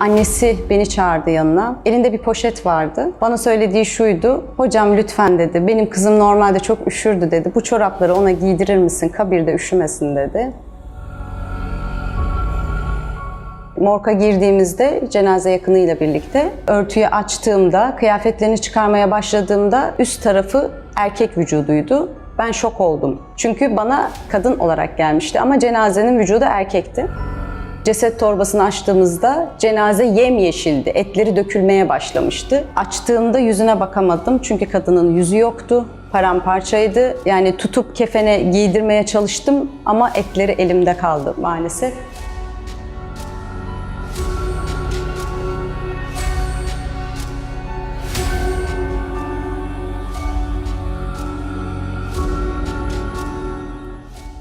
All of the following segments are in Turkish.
Annesi beni çağırdı yanına. Elinde bir poşet vardı. Bana söylediği şuydu. Hocam lütfen dedi. Benim kızım normalde çok üşürdü dedi. Bu çorapları ona giydirir misin? Kabirde üşümesin dedi. Morka girdiğimizde cenaze yakınıyla birlikte örtüyü açtığımda, kıyafetlerini çıkarmaya başladığımda üst tarafı erkek vücuduydu. Ben şok oldum. Çünkü bana kadın olarak gelmişti ama cenazenin vücudu erkekti. Ceset torbasını açtığımızda cenaze yemyeşildi. Etleri dökülmeye başlamıştı. Açtığımda yüzüne bakamadım çünkü kadının yüzü yoktu. Paramparçaydı. Yani tutup kefene giydirmeye çalıştım ama etleri elimde kaldı maalesef.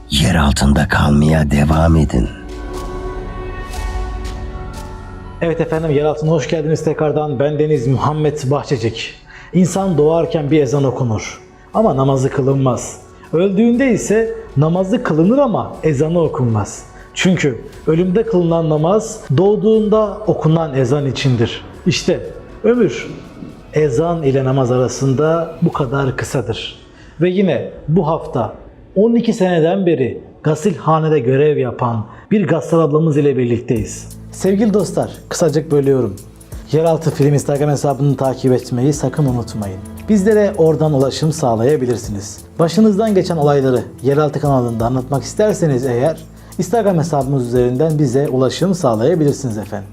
Yer altında kalmaya devam edin. Evet efendim yer altına hoş geldiniz tekrardan. Ben Deniz Muhammed Bahçecik. İnsan doğarken bir ezan okunur ama namazı kılınmaz. Öldüğünde ise namazı kılınır ama ezanı okunmaz. Çünkü ölümde kılınan namaz doğduğunda okunan ezan içindir. İşte ömür ezan ile namaz arasında bu kadar kısadır. Ve yine bu hafta 12 seneden beri gasilhanede görev yapan bir gassal ablamız ile birlikteyiz. Sevgili dostlar, kısacık bölüyorum. Yeraltı Film Instagram hesabını takip etmeyi sakın unutmayın. Bizlere oradan ulaşım sağlayabilirsiniz. Başınızdan geçen olayları Yeraltı kanalında anlatmak isterseniz eğer Instagram hesabımız üzerinden bize ulaşım sağlayabilirsiniz efendim.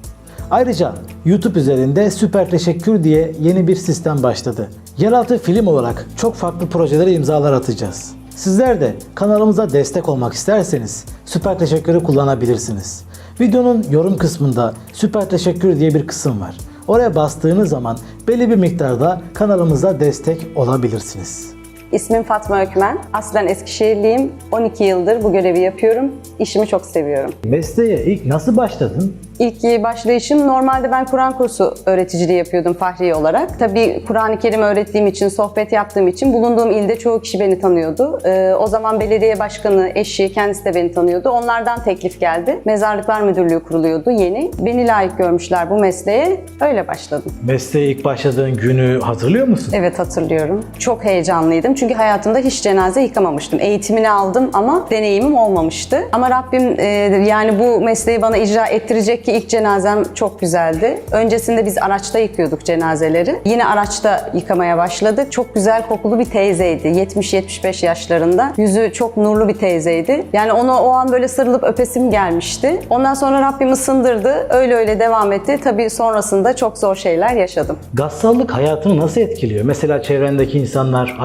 Ayrıca YouTube üzerinde süper teşekkür diye yeni bir sistem başladı. Yeraltı film olarak çok farklı projelere imzalar atacağız. Sizler de kanalımıza destek olmak isterseniz süper teşekkürü kullanabilirsiniz. Videonun yorum kısmında süper teşekkür diye bir kısım var. Oraya bastığınız zaman belli bir miktarda kanalımıza destek olabilirsiniz. İsmim Fatma Ökmen. Aslen Eskişehirliyim. 12 yıldır bu görevi yapıyorum. İşimi çok seviyorum. Mesleğe ilk nasıl başladın? İlk başlayışım normalde ben Kur'an kursu öğreticiliği yapıyordum fahri olarak. Tabii Kur'an-ı Kerim öğrettiğim için, sohbet yaptığım için bulunduğum ilde çoğu kişi beni tanıyordu. Ee, o zaman belediye başkanı, eşi, kendisi de beni tanıyordu. Onlardan teklif geldi. Mezarlıklar Müdürlüğü kuruluyordu yeni. Beni layık görmüşler bu mesleğe. Öyle başladım. Mesleğe ilk başladığın günü hatırlıyor musun? Evet hatırlıyorum. Çok heyecanlıydım çünkü hayatımda hiç cenaze yıkamamıştım. Eğitimini aldım ama deneyimim olmamıştı. Ama Rabbim e, yani bu mesleği bana icra ettirecek ki ilk cenazem çok güzeldi. Öncesinde biz araçta yıkıyorduk cenazeleri. Yine araçta yıkamaya başladık. Çok güzel kokulu bir teyzeydi. 70-75 yaşlarında. Yüzü çok nurlu bir teyzeydi. Yani ona o an böyle sarılıp öpesim gelmişti. Ondan sonra Rabbim ısındırdı. Öyle öyle devam etti. Tabii sonrasında çok zor şeyler yaşadım. Gassallık hayatını nasıl etkiliyor? Mesela çevrendeki insanlar,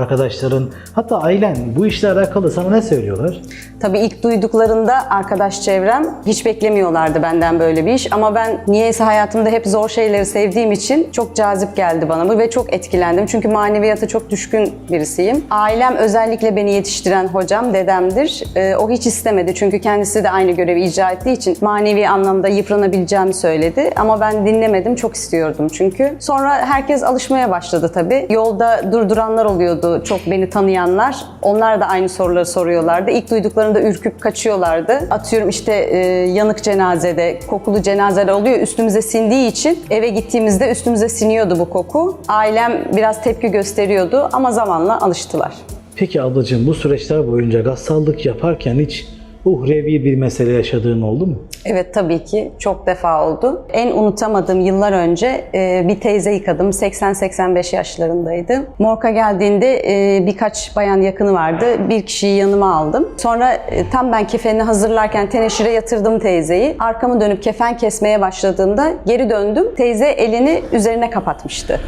arkadaşların, hatta ailen bu işle alakalı sana ne söylüyorlar? Tabii ilk duyduklarında arkadaş çevrem hiç beklemiyorlardı benden böyle bir iş ama ben niyeyse hayatımda hep zor şeyleri sevdiğim için çok cazip geldi bana bu ve çok etkilendim. Çünkü maneviyata çok düşkün birisiyim. Ailem özellikle beni yetiştiren hocam, dedemdir. Ee, o hiç istemedi çünkü kendisi de aynı görevi icra ettiği için manevi anlamda yıpranabileceğimi söyledi. Ama ben dinlemedim, çok istiyordum çünkü. Sonra herkes alışmaya başladı tabii. Yolda durduranlar oluyordu, çok beni tanıyanlar. Onlar da aynı soruları soruyorlardı. İlk duyduklarında ürküp kaçıyorlardı. Atıyorum işte e, yanık cenazede, kokulu cenazeler oluyor. Üstümüze sindiği için eve gittiğimizde üstümüze siniyordu bu koku. Ailem biraz tepki gösteriyordu ama zamanla alıştılar. Peki ablacığım bu süreçler boyunca gassallık yaparken hiç uhrevi bir mesele yaşadığın oldu mu? Evet tabii ki çok defa oldu. En unutamadığım yıllar önce e, bir teyze yıkadım. 80-85 yaşlarındaydı. Morka geldiğinde e, birkaç bayan yakını vardı. Bir kişiyi yanıma aldım. Sonra e, tam ben kefeni hazırlarken teneşire yatırdım teyzeyi. Arkamı dönüp kefen kesmeye başladığımda geri döndüm. Teyze elini üzerine kapatmıştı.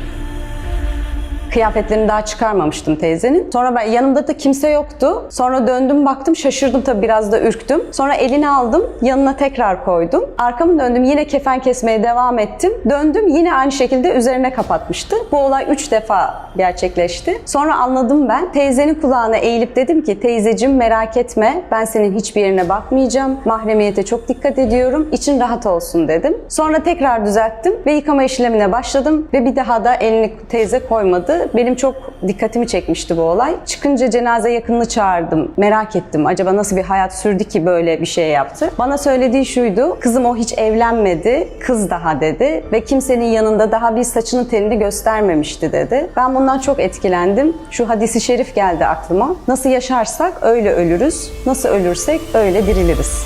Kıyafetlerini daha çıkarmamıştım teyzenin. Sonra ben yanımda da kimse yoktu. Sonra döndüm baktım şaşırdım tabii biraz da ürktüm. Sonra elini aldım yanına tekrar koydum. Arkamı döndüm yine kefen kesmeye devam ettim. Döndüm yine aynı şekilde üzerine kapatmıştı. Bu olay üç defa gerçekleşti. Sonra anladım ben. Teyzenin kulağına eğilip dedim ki teyzecim merak etme ben senin hiçbir yerine bakmayacağım. Mahremiyete çok dikkat ediyorum. İçin rahat olsun dedim. Sonra tekrar düzelttim ve yıkama işlemine başladım ve bir daha da elini teyze koymadı. Benim çok dikkatimi çekmişti bu olay. Çıkınca cenaze yakınını çağırdım. Merak ettim. Acaba nasıl bir hayat sürdü ki böyle bir şey yaptı? Bana söylediği şuydu. Kızım o hiç evlenmedi. Kız daha dedi. Ve kimsenin yanında daha bir saçının telini göstermemişti dedi. Ben bundan çok etkilendim. Şu hadisi şerif geldi aklıma. Nasıl yaşarsak öyle ölürüz. Nasıl ölürsek öyle diriliriz.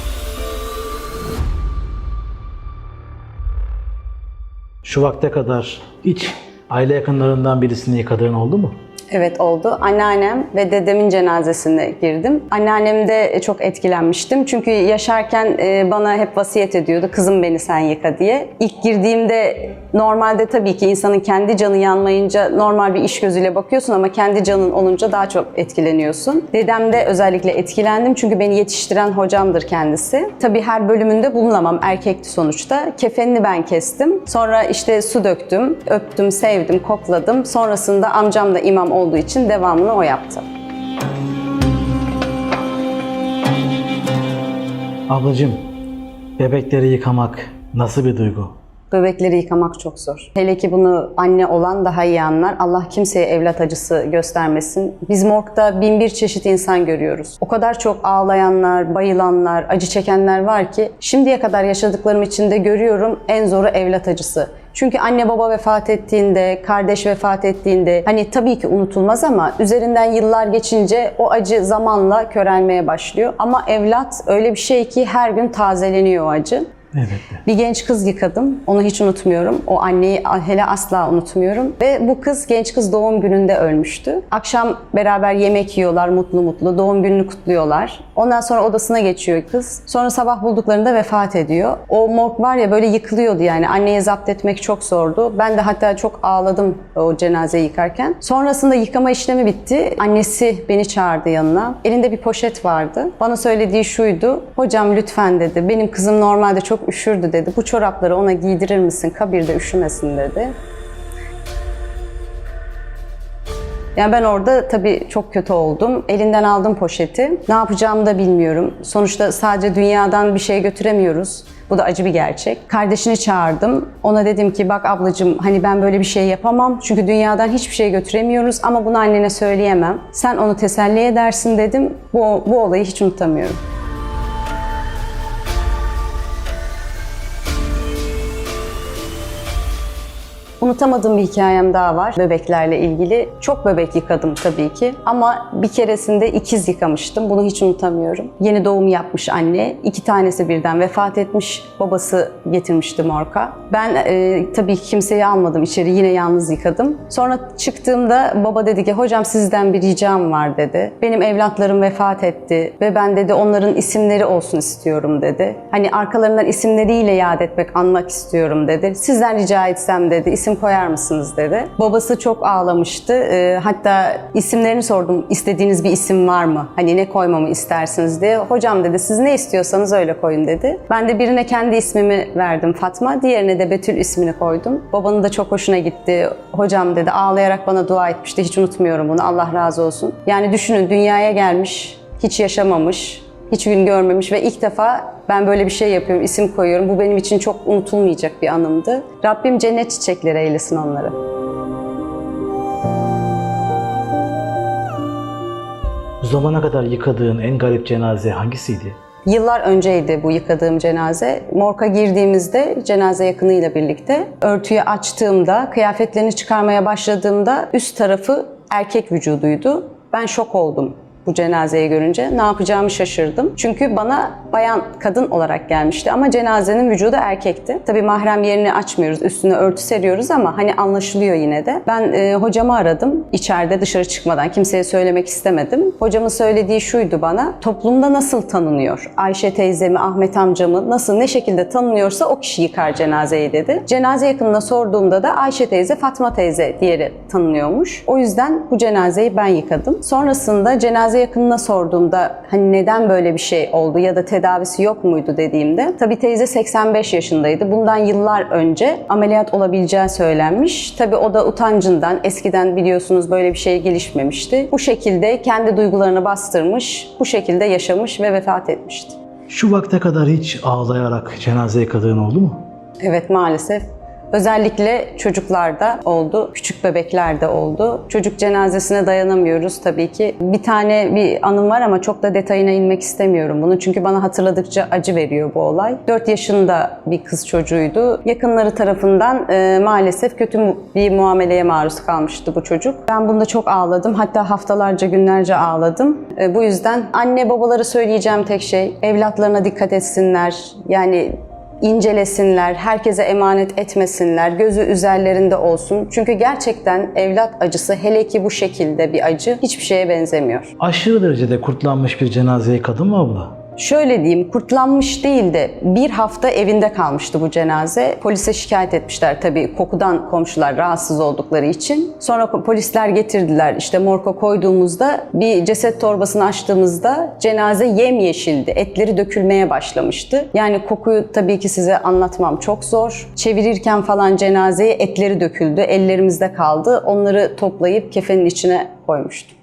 Şu vakte kadar hiç aile yakınlarından birisini yıkadığın oldu mu? Evet oldu. Anneannem ve dedemin cenazesine girdim. Anneannemde çok etkilenmiştim. Çünkü yaşarken e, bana hep vasiyet ediyordu. Kızım beni sen yıka diye. İlk girdiğimde normalde tabii ki insanın kendi canı yanmayınca normal bir iş gözüyle bakıyorsun ama kendi canın olunca daha çok etkileniyorsun. Dedemde özellikle etkilendim çünkü beni yetiştiren hocamdır kendisi. Tabii her bölümünde bulunamam. Erkekti sonuçta. Kefenini ben kestim. Sonra işte su döktüm, öptüm, sevdim, kokladım. Sonrasında amcam da imam olduğu için devamını o yaptı. Ablacığım, bebekleri yıkamak nasıl bir duygu? Bebekleri yıkamak çok zor. Hele ki bunu anne olan daha iyi anlar. Allah kimseye evlat acısı göstermesin. Biz morgda bin bir çeşit insan görüyoruz. O kadar çok ağlayanlar, bayılanlar, acı çekenler var ki şimdiye kadar yaşadıklarım içinde görüyorum en zoru evlat acısı. Çünkü anne baba vefat ettiğinde, kardeş vefat ettiğinde hani tabii ki unutulmaz ama üzerinden yıllar geçince o acı zamanla körelmeye başlıyor. Ama evlat öyle bir şey ki her gün tazeleniyor o acı. Evet. Bir genç kız yıkadım. Onu hiç unutmuyorum. O anneyi hele asla unutmuyorum. Ve bu kız genç kız doğum gününde ölmüştü. Akşam beraber yemek yiyorlar mutlu mutlu. Doğum gününü kutluyorlar. Ondan sonra odasına geçiyor kız. Sonra sabah bulduklarında vefat ediyor. O morg var ya böyle yıkılıyordu yani. Anneyi zapt etmek çok zordu. Ben de hatta çok ağladım o cenazeyi yıkarken. Sonrasında yıkama işlemi bitti. Annesi beni çağırdı yanına. Elinde bir poşet vardı. Bana söylediği şuydu. Hocam lütfen dedi. Benim kızım normalde çok üşürdü dedi. Bu çorapları ona giydirir misin? Kabirde üşümesin dedi. Yani ben orada tabii çok kötü oldum. Elinden aldım poşeti. Ne yapacağımı da bilmiyorum. Sonuçta sadece dünyadan bir şey götüremiyoruz. Bu da acı bir gerçek. Kardeşini çağırdım. Ona dedim ki bak ablacığım hani ben böyle bir şey yapamam. Çünkü dünyadan hiçbir şey götüremiyoruz ama bunu annene söyleyemem. Sen onu teselli edersin dedim. Bu, bu olayı hiç unutamıyorum. Unutamadığım bir hikayem daha var bebeklerle ilgili. Çok bebek yıkadım tabii ki ama bir keresinde ikiz yıkamıştım. Bunu hiç unutamıyorum. Yeni doğum yapmış anne. İki tanesi birden vefat etmiş. Babası getirmişti morka. Ben e, tabii ki kimseyi almadım içeri. Yine yalnız yıkadım. Sonra çıktığımda baba dedi ki hocam sizden bir ricam var dedi. Benim evlatlarım vefat etti ve ben dedi onların isimleri olsun istiyorum dedi. Hani arkalarından isimleriyle yad etmek, anmak istiyorum dedi. Sizden rica etsem dedi koyar mısınız dedi. Babası çok ağlamıştı. Ee, hatta isimlerini sordum. İstediğiniz bir isim var mı? Hani ne koymamı istersiniz diye. Hocam dedi siz ne istiyorsanız öyle koyun dedi. Ben de birine kendi ismimi verdim Fatma. Diğerine de Betül ismini koydum. Babanın da çok hoşuna gitti. Hocam dedi ağlayarak bana dua etmişti. Hiç unutmuyorum bunu. Allah razı olsun. Yani düşünün dünyaya gelmiş, hiç yaşamamış, hiç gün görmemiş ve ilk defa ben böyle bir şey yapıyorum, isim koyuyorum. Bu benim için çok unutulmayacak bir anımdı. Rabbim cennet çiçekleri eylesin onları. Bu zamana kadar yıkadığın en garip cenaze hangisiydi? Yıllar önceydi bu yıkadığım cenaze. Morka girdiğimizde cenaze yakınıyla birlikte örtüyü açtığımda, kıyafetlerini çıkarmaya başladığımda üst tarafı erkek vücuduydu. Ben şok oldum bu cenazeyi görünce. Ne yapacağımı şaşırdım. Çünkü bana bayan kadın olarak gelmişti ama cenazenin vücudu erkekti. Tabii mahrem yerini açmıyoruz, üstüne örtü seriyoruz ama hani anlaşılıyor yine de. Ben e, hocamı aradım içeride dışarı çıkmadan. Kimseye söylemek istemedim. Hocamın söylediği şuydu bana. Toplumda nasıl tanınıyor? Ayşe teyzemi, Ahmet amcamı nasıl, ne şekilde tanınıyorsa o kişi yıkar cenazeyi dedi. Cenaze yakınına sorduğumda da Ayşe teyze, Fatma teyze diğeri tanınıyormuş. O yüzden bu cenazeyi ben yıkadım. Sonrasında cenaze cenaze yakınına sorduğumda hani neden böyle bir şey oldu ya da tedavisi yok muydu dediğimde tabii teyze 85 yaşındaydı. Bundan yıllar önce ameliyat olabileceği söylenmiş. Tabii o da utancından eskiden biliyorsunuz böyle bir şey gelişmemişti. Bu şekilde kendi duygularını bastırmış, bu şekilde yaşamış ve vefat etmişti. Şu vakte kadar hiç ağlayarak cenazeye yıkadığın oldu mu? Evet maalesef. Özellikle çocuklarda oldu, küçük bebeklerde oldu. Çocuk cenazesine dayanamıyoruz tabii ki. Bir tane bir anım var ama çok da detayına inmek istemiyorum bunu. Çünkü bana hatırladıkça acı veriyor bu olay. 4 yaşında bir kız çocuğuydu. Yakınları tarafından e, maalesef kötü bir muameleye maruz kalmıştı bu çocuk. Ben bunda çok ağladım. Hatta haftalarca, günlerce ağladım. E, bu yüzden anne babaları söyleyeceğim tek şey evlatlarına dikkat etsinler. Yani incelesinler, herkese emanet etmesinler, gözü üzerlerinde olsun. Çünkü gerçekten evlat acısı hele ki bu şekilde bir acı hiçbir şeye benzemiyor. Aşırı derecede kurtlanmış bir cenazeye yıkadın mı abla? Şöyle diyeyim, kurtlanmış değil de bir hafta evinde kalmıştı bu cenaze. Polise şikayet etmişler tabii kokudan komşular rahatsız oldukları için. Sonra polisler getirdiler işte morga koyduğumuzda bir ceset torbasını açtığımızda cenaze yemyeşildi. Etleri dökülmeye başlamıştı. Yani kokuyu tabii ki size anlatmam çok zor. Çevirirken falan cenazeye etleri döküldü. Ellerimizde kaldı. Onları toplayıp kefenin içine koymuştum.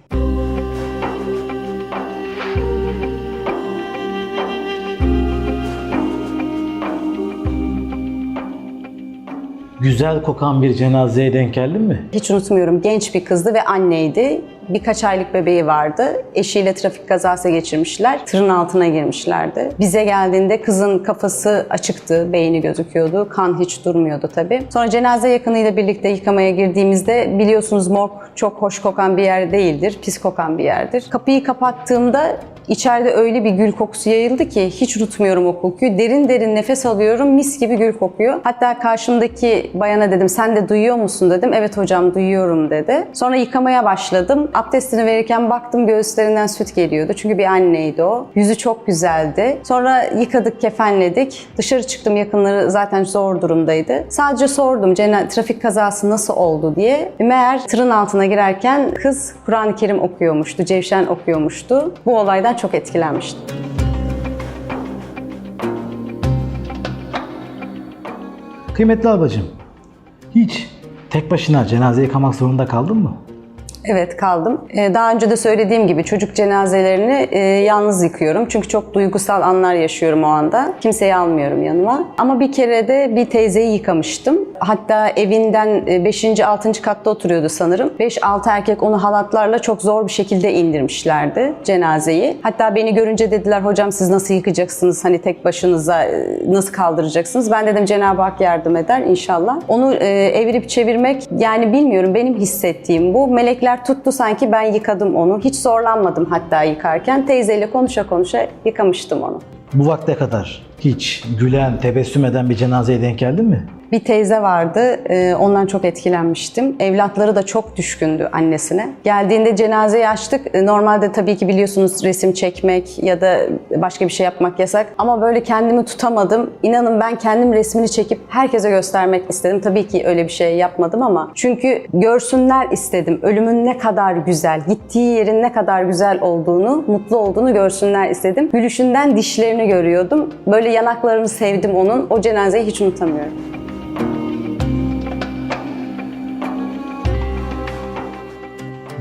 Güzel kokan bir cenazeye denk geldin mi? Hiç unutmuyorum genç bir kızdı ve anneydi. Birkaç aylık bebeği vardı. Eşiyle trafik kazası geçirmişler. Tırın altına girmişlerdi. Bize geldiğinde kızın kafası açıktı, beyni gözüküyordu. Kan hiç durmuyordu tabii. Sonra cenaze yakınıyla birlikte yıkamaya girdiğimizde biliyorsunuz morg çok hoş kokan bir yer değildir. Pis kokan bir yerdir. Kapıyı kapattığımda İçeride öyle bir gül kokusu yayıldı ki hiç unutmuyorum o kokuyu. Derin derin nefes alıyorum. Mis gibi gül kokuyor. Hatta karşımdaki bayana dedim sen de duyuyor musun dedim. Evet hocam duyuyorum dedi. Sonra yıkamaya başladım. Abdestini verirken baktım göğüslerinden süt geliyordu. Çünkü bir anneydi o. Yüzü çok güzeldi. Sonra yıkadık, kefenledik. Dışarı çıktım yakınları zaten zor durumdaydı. Sadece sordum trafik kazası nasıl oldu diye. Meğer tırın altına girerken kız Kur'an-ı Kerim okuyormuştu, Cevşen okuyormuştu. Bu olaydan çok etkilenmiştim. Kıymetli ablacığım, hiç tek başına cenaze yıkamak zorunda kaldın mı? Evet kaldım. Ee, Daha önce de söylediğim gibi çocuk cenazelerini e, yalnız yıkıyorum. Çünkü çok duygusal anlar yaşıyorum o anda. Kimseyi almıyorum yanıma. Ama bir kere de bir teyzeyi yıkamıştım. Hatta evinden 5. 6. katta oturuyordu sanırım. 5-6 erkek onu halatlarla çok zor bir şekilde indirmişlerdi cenazeyi. Hatta beni görünce dediler hocam siz nasıl yıkacaksınız? Hani tek başınıza e, nasıl kaldıracaksınız? Ben dedim Cenab-ı Hak yardım eder inşallah. Onu e, evirip çevirmek yani bilmiyorum benim hissettiğim bu. Melekler tuttu sanki ben yıkadım onu. Hiç zorlanmadım hatta yıkarken. Teyzeyle konuşa konuşa yıkamıştım onu. Bu vakte kadar hiç gülen, tebessüm eden bir cenazeye denk geldin mi? Bir teyze vardı, e, ondan çok etkilenmiştim. Evlatları da çok düşkündü annesine. Geldiğinde cenazeyi açtık. E, Normalde tabii ki biliyorsunuz resim çekmek ya da başka bir şey yapmak yasak. Ama böyle kendimi tutamadım. İnanın ben kendim resmini çekip herkese göstermek istedim. Tabii ki öyle bir şey yapmadım ama. Çünkü görsünler istedim. Ölümün ne kadar güzel, gittiği yerin ne kadar güzel olduğunu, mutlu olduğunu görsünler istedim. Gülüşünden dişlerini görüyordum. Böyle yanaklarını sevdim onun. O cenazeyi hiç unutamıyorum.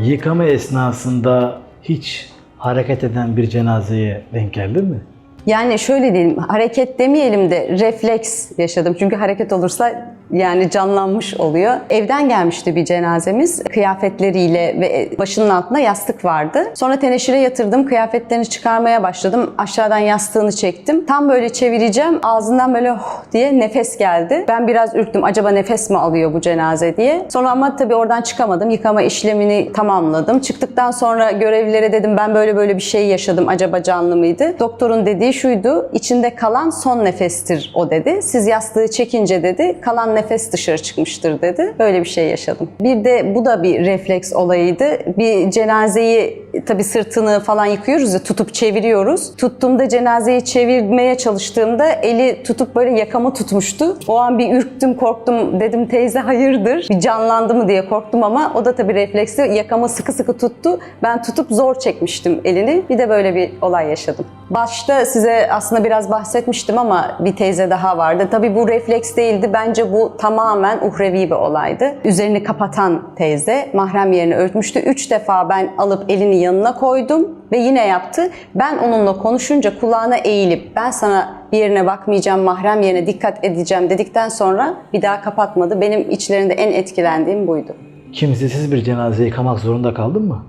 Yıkama esnasında hiç hareket eden bir cenazeye denk geldin mi? Yani şöyle diyelim, hareket demeyelim de refleks yaşadım. Çünkü hareket olursa yani canlanmış oluyor. Evden gelmişti bir cenazemiz. Kıyafetleriyle ve başının altında yastık vardı. Sonra teneşire yatırdım. Kıyafetlerini çıkarmaya başladım. Aşağıdan yastığını çektim. Tam böyle çevireceğim. Ağzından böyle oh diye nefes geldi. Ben biraz ürktüm. Acaba nefes mi alıyor bu cenaze diye. Sonra ama tabii oradan çıkamadım. Yıkama işlemini tamamladım. Çıktıktan sonra görevlilere dedim ben böyle böyle bir şey yaşadım. Acaba canlı mıydı? Doktorun dediği şuydu. içinde kalan son nefestir o dedi. Siz yastığı çekince dedi kalan nefes dışarı çıkmıştır dedi. Böyle bir şey yaşadım. Bir de bu da bir refleks olayıydı. Bir cenazeyi tabii sırtını falan yıkıyoruz ya tutup çeviriyoruz. Tuttuğumda cenazeyi çevirmeye çalıştığımda eli tutup böyle yakamı tutmuştu. O an bir ürktüm korktum dedim teyze hayırdır bir canlandı mı diye korktum ama o da tabii refleksi yakamı sıkı sıkı tuttu. Ben tutup zor çekmiştim elini. Bir de böyle bir olay yaşadım. Başta size aslında biraz bahsetmiştim ama bir teyze daha vardı. Tabii bu refleks değildi. Bence bu tamamen uhrevi bir olaydı. Üzerini kapatan teyze mahrem yerini örtmüştü. Üç defa ben alıp elini yanına koydum ve yine yaptı. Ben onunla konuşunca kulağına eğilip ben sana bir yerine bakmayacağım, mahrem yerine dikkat edeceğim dedikten sonra bir daha kapatmadı. Benim içlerinde en etkilendiğim buydu. Kimsesiz bir cenaze yıkamak zorunda kaldın mı?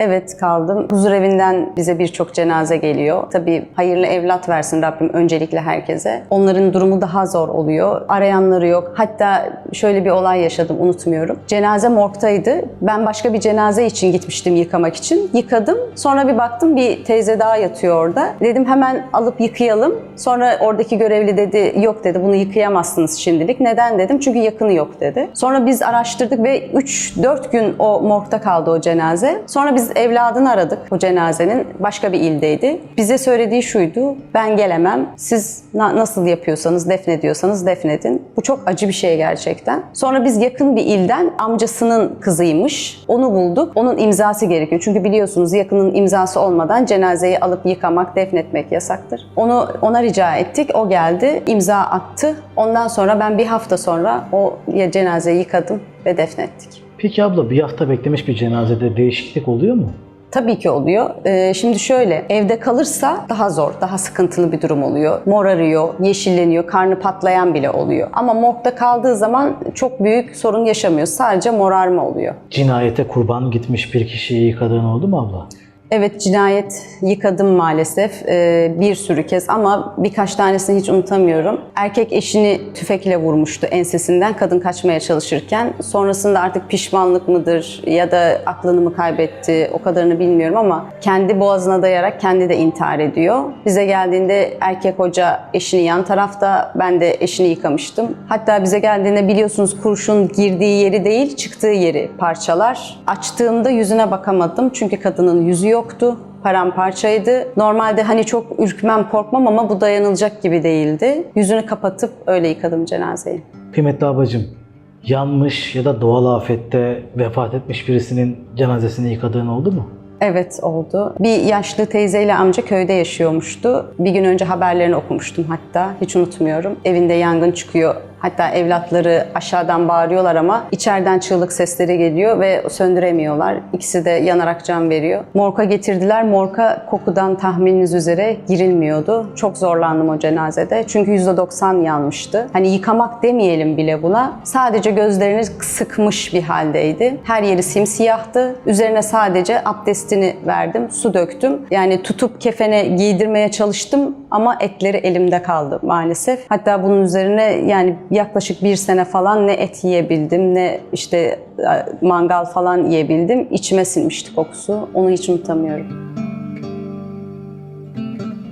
Evet kaldım. Huzur evinden bize birçok cenaze geliyor. Tabii hayırlı evlat versin Rabbim öncelikle herkese. Onların durumu daha zor oluyor. Arayanları yok. Hatta şöyle bir olay yaşadım unutmuyorum. Cenaze morgtaydı. Ben başka bir cenaze için gitmiştim yıkamak için. Yıkadım. Sonra bir baktım bir teyze daha yatıyor orada. Dedim hemen alıp yıkayalım. Sonra oradaki görevli dedi yok dedi bunu yıkayamazsınız şimdilik. Neden dedim? Çünkü yakını yok dedi. Sonra biz araştırdık ve 3-4 gün o morgda kaldı o cenaze. Sonra biz evladını aradık o cenazenin. Başka bir ildeydi. Bize söylediği şuydu. Ben gelemem. Siz na- nasıl yapıyorsanız, defnediyorsanız defnedin. Bu çok acı bir şey gerçekten. Sonra biz yakın bir ilden amcasının kızıymış. Onu bulduk. Onun imzası gerekiyor. Çünkü biliyorsunuz yakının imzası olmadan cenazeyi alıp yıkamak, defnetmek yasaktır. Onu ona rica ettik. O geldi, imza attı. Ondan sonra ben bir hafta sonra o cenazeyi yıkadım ve defnettik. Peki abla bir hafta beklemiş bir cenazede değişiklik oluyor mu? Tabii ki oluyor. Ee, şimdi şöyle, evde kalırsa daha zor, daha sıkıntılı bir durum oluyor. Morarıyor, yeşilleniyor, karnı patlayan bile oluyor. Ama morgda kaldığı zaman çok büyük sorun yaşamıyor. Sadece morarma oluyor. Cinayete kurban gitmiş bir kişiyi yıkadığın oldu mu abla? Evet cinayet yıkadım maalesef ee, bir sürü kez ama birkaç tanesini hiç unutamıyorum. Erkek eşini tüfekle vurmuştu ensesinden kadın kaçmaya çalışırken. Sonrasında artık pişmanlık mıdır ya da aklını mı kaybetti o kadarını bilmiyorum ama kendi boğazına dayarak kendi de intihar ediyor. Bize geldiğinde erkek hoca eşini yan tarafta ben de eşini yıkamıştım. Hatta bize geldiğinde biliyorsunuz kurşun girdiği yeri değil çıktığı yeri parçalar. Açtığımda yüzüne bakamadım çünkü kadının yüzü yoktu paramparçaydı. Normalde hani çok ürkmem, korkmam ama bu dayanılacak gibi değildi. Yüzünü kapatıp öyle yıkadım cenazeyi. Kıymetli ablacığım, yanmış ya da doğal afette vefat etmiş birisinin cenazesini yıkadığın oldu mu? Evet oldu. Bir yaşlı teyzeyle amca köyde yaşıyormuştu. Bir gün önce haberlerini okumuştum hatta. Hiç unutmuyorum. Evinde yangın çıkıyor. Hatta evlatları aşağıdan bağırıyorlar ama içeriden çığlık sesleri geliyor ve söndüremiyorlar. İkisi de yanarak can veriyor. Morka getirdiler. Morka kokudan tahmininiz üzere girilmiyordu. Çok zorlandım o cenazede. Çünkü %90 yanmıştı. Hani yıkamak demeyelim bile buna. Sadece gözlerini sıkmış bir haldeydi. Her yeri simsiyahtı. Üzerine sadece abdestini verdim. Su döktüm. Yani tutup kefene giydirmeye çalıştım ama etleri elimde kaldı maalesef. Hatta bunun üzerine yani yaklaşık bir sene falan ne et yiyebildim ne işte e, mangal falan yiyebildim. İçime sinmişti kokusu. Onu hiç unutamıyorum.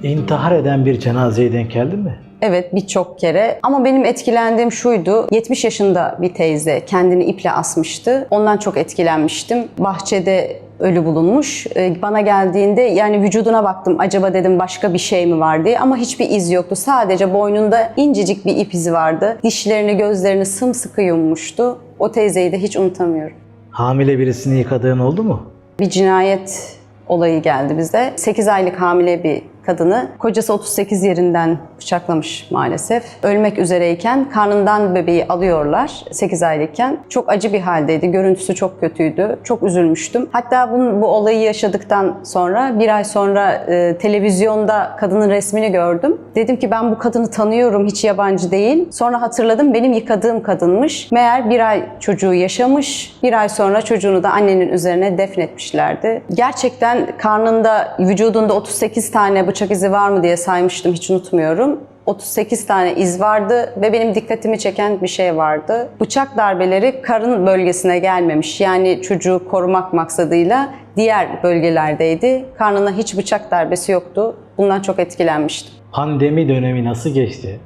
İntihar eden bir cenazeye denk geldin mi? Evet birçok kere ama benim etkilendiğim şuydu. 70 yaşında bir teyze kendini iple asmıştı. Ondan çok etkilenmiştim. Bahçede ölü bulunmuş. Ee, Bana geldiğinde yani vücuduna baktım acaba dedim başka bir şey mi var diye ama hiçbir iz yoktu. Sadece boynunda incecik bir ip izi vardı. Dişlerini gözlerini sımsıkı yummuştu. O teyzeyi de hiç unutamıyorum. Hamile birisini yıkadığın oldu mu? Bir cinayet olayı geldi bize. 8 aylık hamile bir kadını kocası 38 yerinden bıçaklamış maalesef. Ölmek üzereyken karnından bebeği alıyorlar 8 aylıkken. Çok acı bir haldeydi. Görüntüsü çok kötüydü. Çok üzülmüştüm. Hatta bunun, bu olayı yaşadıktan sonra bir ay sonra e, televizyonda kadının resmini gördüm. Dedim ki ben bu kadını tanıyorum. Hiç yabancı değil. Sonra hatırladım benim yıkadığım kadınmış. Meğer bir ay çocuğu yaşamış. Bir ay sonra çocuğunu da annenin üzerine defnetmişlerdi. Gerçekten karnında, vücudunda 38 tane bıçak izi var mı diye saymıştım. Hiç unutmuyorum. 38 tane iz vardı ve benim dikkatimi çeken bir şey vardı. Bıçak darbeleri karın bölgesine gelmemiş. Yani çocuğu korumak maksadıyla diğer bölgelerdeydi. Karnına hiç bıçak darbesi yoktu. Bundan çok etkilenmiştim. Pandemi dönemi nasıl geçti?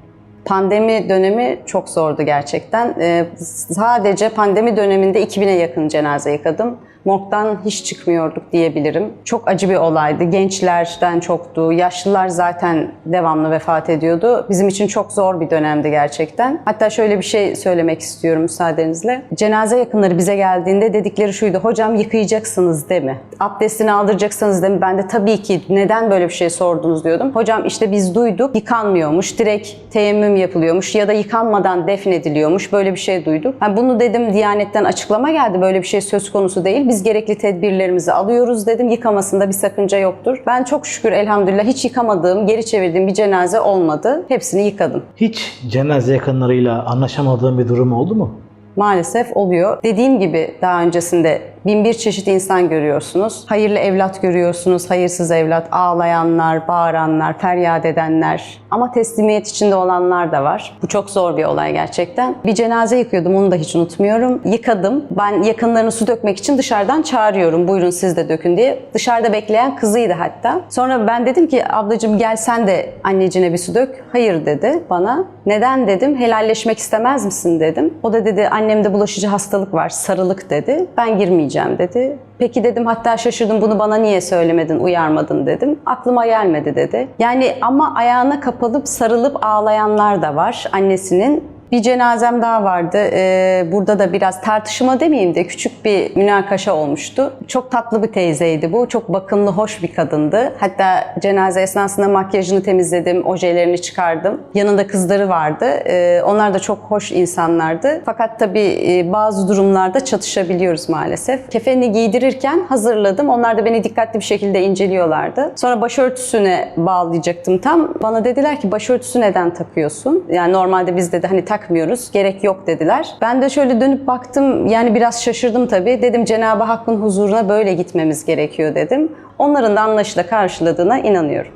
Pandemi dönemi çok zordu gerçekten. Ee, sadece pandemi döneminde 2000'e yakın cenaze yıkadım. Morgdan hiç çıkmıyorduk diyebilirim. Çok acı bir olaydı. Gençlerden çoktu. Yaşlılar zaten devamlı vefat ediyordu. Bizim için çok zor bir dönemdi gerçekten. Hatta şöyle bir şey söylemek istiyorum müsaadenizle. Cenaze yakınları bize geldiğinde dedikleri şuydu. Hocam yıkayacaksınız değil mi? Abdestini aldıracaksınız değil mi? Ben de tabii ki neden böyle bir şey sordunuz diyordum. Hocam işte biz duyduk yıkanmıyormuş. Direkt teyemmüm yapılıyormuş ya da yıkanmadan defnediliyormuş. Böyle bir şey duyduk. Ha, bunu dedim Diyanet'ten açıklama geldi. Böyle bir şey söz konusu değil. Biz gerekli tedbirlerimizi alıyoruz dedim. Yıkamasında bir sakınca yoktur. Ben çok şükür elhamdülillah hiç yıkamadığım, geri çevirdiğim bir cenaze olmadı. Hepsini yıkadım. Hiç cenaze yakınlarıyla anlaşamadığın bir durum oldu mu? Maalesef oluyor. Dediğim gibi daha öncesinde bin bir çeşit insan görüyorsunuz. Hayırlı evlat görüyorsunuz, hayırsız evlat, ağlayanlar, bağıranlar, feryat edenler. Ama teslimiyet içinde olanlar da var. Bu çok zor bir olay gerçekten. Bir cenaze yıkıyordum, onu da hiç unutmuyorum. Yıkadım. Ben yakınlarını su dökmek için dışarıdan çağırıyorum. Buyurun siz de dökün diye. Dışarıda bekleyen kızıydı hatta. Sonra ben dedim ki ablacığım gel sen de annecine bir su dök. Hayır dedi bana. Neden dedim. Helalleşmek istemez misin dedim. O da dedi annemde bulaşıcı hastalık var, sarılık dedi. Ben girmeyeceğim dedi. Peki dedim hatta şaşırdım bunu bana niye söylemedin, uyarmadın dedim. Aklıma gelmedi dedi. Yani ama ayağına kapılıp sarılıp ağlayanlar da var annesinin. Bir cenazem daha vardı. Ee, burada da biraz tartışma demeyeyim de küçük bir münakaşa olmuştu. Çok tatlı bir teyzeydi bu. Çok bakımlı, hoş bir kadındı. Hatta cenaze esnasında makyajını temizledim, ojelerini çıkardım. Yanında kızları vardı. Ee, onlar da çok hoş insanlardı. Fakat tabii e, bazı durumlarda çatışabiliyoruz maalesef. Kefenini giydirirken hazırladım. Onlar da beni dikkatli bir şekilde inceliyorlardı. Sonra başörtüsüne bağlayacaktım tam. Bana dediler ki başörtüsü neden takıyorsun? Yani normalde biz dedi hani takmıyoruz, gerek yok dediler. Ben de şöyle dönüp baktım. Yani biraz şaşırdım tabii. Dedim Cenab-ı Hakk'ın huzuruna böyle gitmemiz gerekiyor dedim. Onların da anlayışla karşıladığına inanıyorum.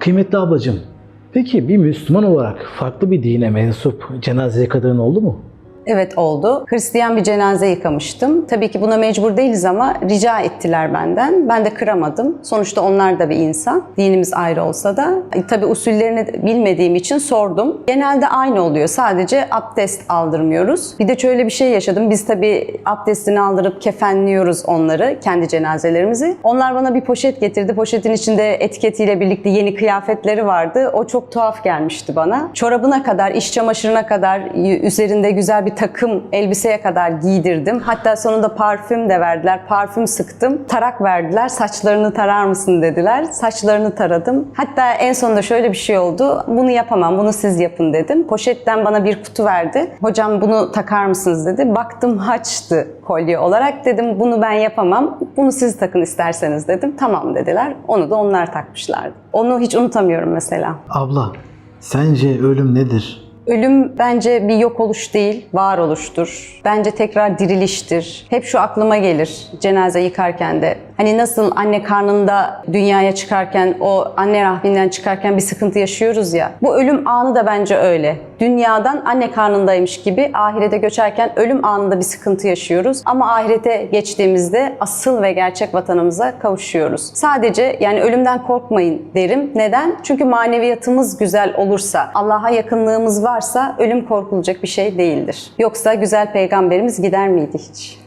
Kıymetli ablacığım, peki bir Müslüman olarak farklı bir dine mensup cenaze yıkadığın oldu mu? Evet oldu. Hristiyan bir cenaze yıkamıştım. Tabii ki buna mecbur değiliz ama rica ettiler benden. Ben de kıramadım. Sonuçta onlar da bir insan. Dinimiz ayrı olsa da. E, Tabii usullerini bilmediğim için sordum. Genelde aynı oluyor. Sadece abdest aldırmıyoruz. Bir de şöyle bir şey yaşadım. Biz tabii abdestini aldırıp kefenliyoruz onları, kendi cenazelerimizi. Onlar bana bir poşet getirdi. Poşetin içinde etiketiyle birlikte yeni kıyafetleri vardı. O çok tuhaf gelmişti bana. Çorabına kadar, iş çamaşırına kadar, üzerinde güzel bir takım elbiseye kadar giydirdim. Hatta sonunda parfüm de verdiler. Parfüm sıktım. Tarak verdiler. Saçlarını tarar mısın dediler. Saçlarını taradım. Hatta en sonunda şöyle bir şey oldu. Bunu yapamam, bunu siz yapın dedim. Poşetten bana bir kutu verdi. Hocam bunu takar mısınız dedi. Baktım haçtı kolye olarak. Dedim bunu ben yapamam. Bunu siz takın isterseniz dedim. Tamam dediler. Onu da onlar takmışlardı. Onu hiç unutamıyorum mesela. Abla, sence ölüm nedir? Ölüm bence bir yok oluş değil, varoluştur. Bence tekrar diriliştir. Hep şu aklıma gelir cenaze yıkarken de. Hani nasıl anne karnında dünyaya çıkarken, o anne rahminden çıkarken bir sıkıntı yaşıyoruz ya. Bu ölüm anı da bence öyle. Dünyadan anne karnındaymış gibi ahirete göçerken ölüm anında bir sıkıntı yaşıyoruz. Ama ahirete geçtiğimizde asıl ve gerçek vatanımıza kavuşuyoruz. Sadece yani ölümden korkmayın derim. Neden? Çünkü maneviyatımız güzel olursa, Allah'a yakınlığımız varsa ölüm korkulacak bir şey değildir. Yoksa güzel peygamberimiz gider miydi hiç?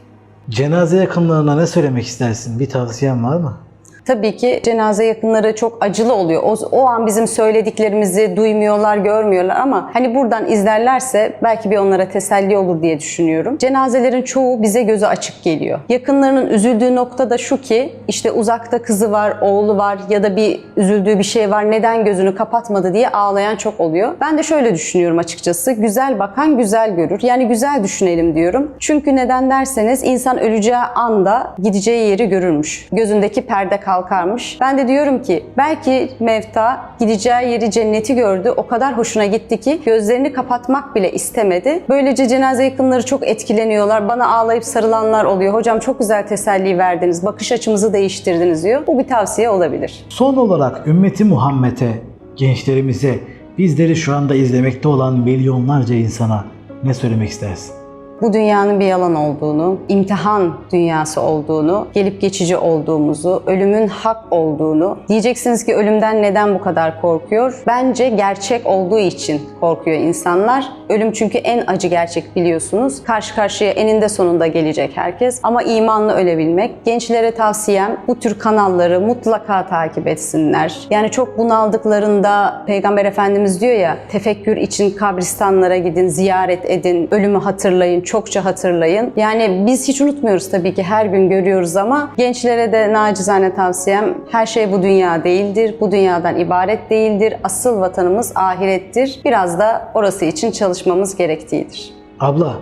Cenaze yakınlarına ne söylemek istersin? Bir tavsiyen var mı? Tabii ki cenaze yakınları çok acılı oluyor. O, o an bizim söylediklerimizi duymuyorlar, görmüyorlar ama hani buradan izlerlerse belki bir onlara teselli olur diye düşünüyorum. Cenazelerin çoğu bize gözü açık geliyor. Yakınlarının üzüldüğü nokta da şu ki işte uzakta kızı var, oğlu var ya da bir üzüldüğü bir şey var neden gözünü kapatmadı diye ağlayan çok oluyor. Ben de şöyle düşünüyorum açıkçası. Güzel bakan güzel görür. Yani güzel düşünelim diyorum. Çünkü neden derseniz insan öleceği anda gideceği yeri görürmüş. Gözündeki perde kalkarmış. Ben de diyorum ki belki Mevta gideceği yeri cenneti gördü. O kadar hoşuna gitti ki gözlerini kapatmak bile istemedi. Böylece cenaze yakınları çok etkileniyorlar. Bana ağlayıp sarılanlar oluyor. Hocam çok güzel teselli verdiniz. Bakış açımızı değiştirdiniz diyor. Bu bir tavsiye olabilir. Son olarak ümmeti Muhammed'e, gençlerimize, bizleri şu anda izlemekte olan milyonlarca insana ne söylemek istersin? Bu dünyanın bir yalan olduğunu, imtihan dünyası olduğunu, gelip geçici olduğumuzu, ölümün hak olduğunu. Diyeceksiniz ki ölümden neden bu kadar korkuyor? Bence gerçek olduğu için korkuyor insanlar. Ölüm çünkü en acı gerçek biliyorsunuz. Karşı karşıya eninde sonunda gelecek herkes. Ama imanla ölebilmek. Gençlere tavsiyem bu tür kanalları mutlaka takip etsinler. Yani çok bunaldıklarında Peygamber Efendimiz diyor ya tefekkür için kabristanlara gidin, ziyaret edin, ölümü hatırlayın, çokça hatırlayın. Yani biz hiç unutmuyoruz tabii ki her gün görüyoruz ama gençlere de nacizane tavsiyem her şey bu dünya değildir. Bu dünyadan ibaret değildir. Asıl vatanımız ahirettir. Biraz da orası için çalışmamız gerektiğidir. Abla,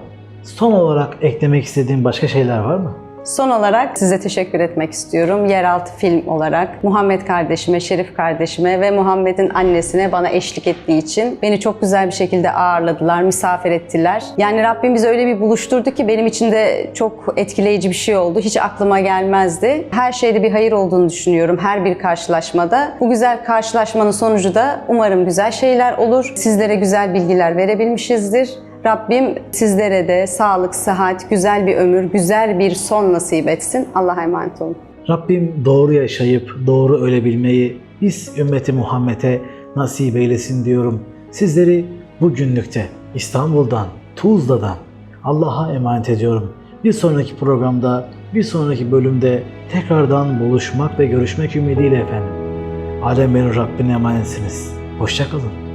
son olarak eklemek istediğin başka şeyler var mı? Son olarak size teşekkür etmek istiyorum. Yeraltı film olarak Muhammed kardeşime, Şerif kardeşime ve Muhammed'in annesine bana eşlik ettiği için beni çok güzel bir şekilde ağırladılar, misafir ettiler. Yani Rabbim bizi öyle bir buluşturdu ki benim için de çok etkileyici bir şey oldu. Hiç aklıma gelmezdi. Her şeyde bir hayır olduğunu düşünüyorum her bir karşılaşmada. Bu güzel karşılaşmanın sonucu da umarım güzel şeyler olur. Sizlere güzel bilgiler verebilmişizdir. Rabbim sizlere de sağlık, sıhhat, güzel bir ömür, güzel bir son nasip etsin. Allah'a emanet olun. Rabbim doğru yaşayıp doğru ölebilmeyi biz ümmeti Muhammed'e nasip eylesin diyorum. Sizleri bugünlükte İstanbul'dan, Tuzla'dan Allah'a emanet ediyorum. Bir sonraki programda, bir sonraki bölümde tekrardan buluşmak ve görüşmek ümidiyle efendim. Alemlerin Rabbine emanetsiniz. Hoşçakalın.